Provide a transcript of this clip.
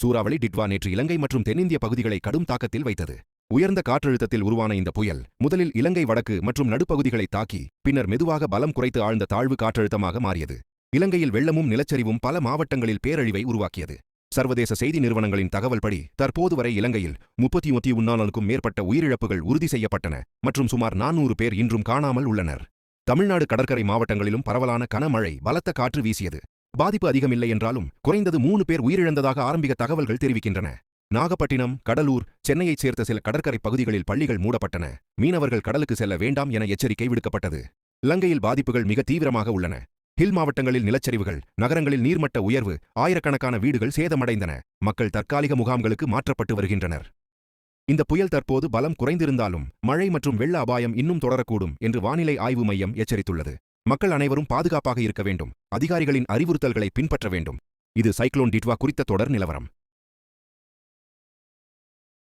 சூறாவளி டிட்வா நேற்று இலங்கை மற்றும் தென்னிந்திய பகுதிகளை கடும் தாக்கத்தில் வைத்தது. உயர்ந்த காற்றழுத்தத்தில் உருவான இந்த புயல் முதலில் இலங்கை வடக்கு மற்றும் நடுப்பகுதிகளை தாக்கி பின்னர் மெதுவாக பலம் குறைத்து ஆழ்ந்த தாழ்வு காற்றழுத்தமாக மாறியது. இலங்கையில் வெள்ளமும் நிலச்சரிவும் பல மாவட்டங்களில் பேரழிவை உருவாக்கியது. சர்வதேச செய்தி நிறுவனங்களின் தகவல்படி தற்போது வரை இலங்கையில் முப்பத்தி ஒத்தி உன்னாலுக்கும் மேற்பட்ட உயிரிழப்புகள் உறுதி செய்யப்பட்டன மற்றும் சுமார் நானூறு பேர் இன்றும் காணாமல் உள்ளனர். தமிழ்நாடு கடற்கரை மாவட்டங்களிலும் பரவலான கனமழை பலத்த காற்று வீசியது. பாதிப்பு அதிகமில்லை என்றாலும் குறைந்தது மூணு பேர் உயிரிழந்ததாக ஆரம்பிக்க தகவல்கள் தெரிவிக்கின்றன. நாகப்பட்டினம் கடலூர் சென்னையைச் சேர்ந்த சில கடற்கரை பகுதிகளில் பள்ளிகள் மூடப்பட்டன. மீனவர்கள் கடலுக்கு செல்ல வேண்டாம் என எச்சரிக்கை விடுக்கப்பட்டது. இலங்கையில் பாதிப்புகள் மிக தீவிரமாக உள்ளன. ஹில் மாவட்டங்களில் நிலச்சரிவுகள் நகரங்களில் நீர்மட்ட உயர்வு ஆயிரக்கணக்கான வீடுகள் சேதமடைந்தன. மக்கள் தற்காலிக முகாம்களுக்கு மாற்றப்பட்டு வருகின்றனர். இந்த புயல் தற்போது பலம் குறைந்திருந்தாலும் மழை மற்றும் வெள்ள அபாயம் இன்னும் தொடரக்கூடும் என்று வானிலை ஆய்வு மையம் எச்சரித்துள்ளது. மக்கள் அனைவரும் பாதுகாப்பாக இருக்க வேண்டும். அதிகாரிகளின் அறிவுறுத்தல்களை பின்பற்ற வேண்டும். இது சைக்ளோன் டிட்வா குறித்த தொடர் நிலவரம்.